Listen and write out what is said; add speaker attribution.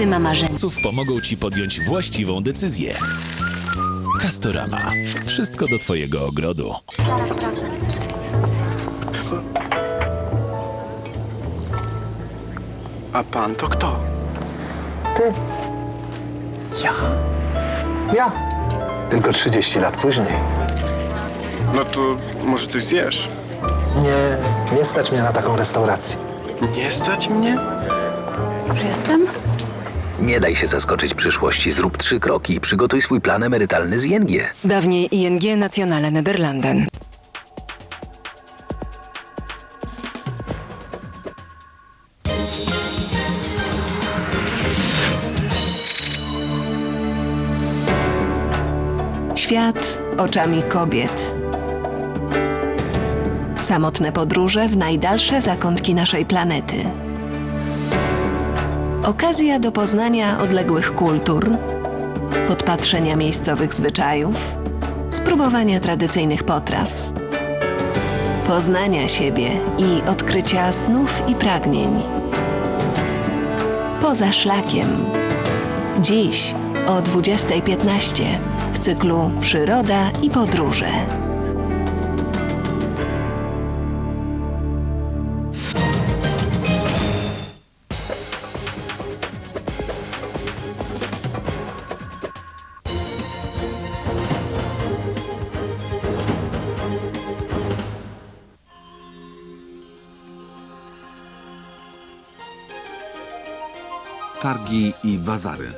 Speaker 1: Każdy ma marzenie.
Speaker 2: Pomogą Ci podjąć właściwą decyzję. Castorama. Wszystko do Twojego ogrodu.
Speaker 3: A pan to kto?
Speaker 4: Ty. Ja. Ja. Tylko 30 lat później.
Speaker 3: No to może coś zjesz?
Speaker 4: Nie, nie stać mnie na taką restaurację.
Speaker 3: Nie stać mnie?
Speaker 1: Już jestem?
Speaker 5: Nie daj się zaskoczyć przyszłości. Zrób trzy kroki i przygotuj swój plan emerytalny z ING.
Speaker 6: Dawniej ING Nationale Nederlanden.
Speaker 7: Świat oczami kobiet. Samotne podróże w najdalsze zakątki naszej planety. Okazja do poznania odległych kultur, podpatrzenia miejscowych zwyczajów, spróbowania tradycyjnych potraw, poznania siebie i odkrycia snów i pragnień. Poza szlakiem. Dziś o 20.15 w cyklu Przyroda i podróże.
Speaker 8: targi i bazary.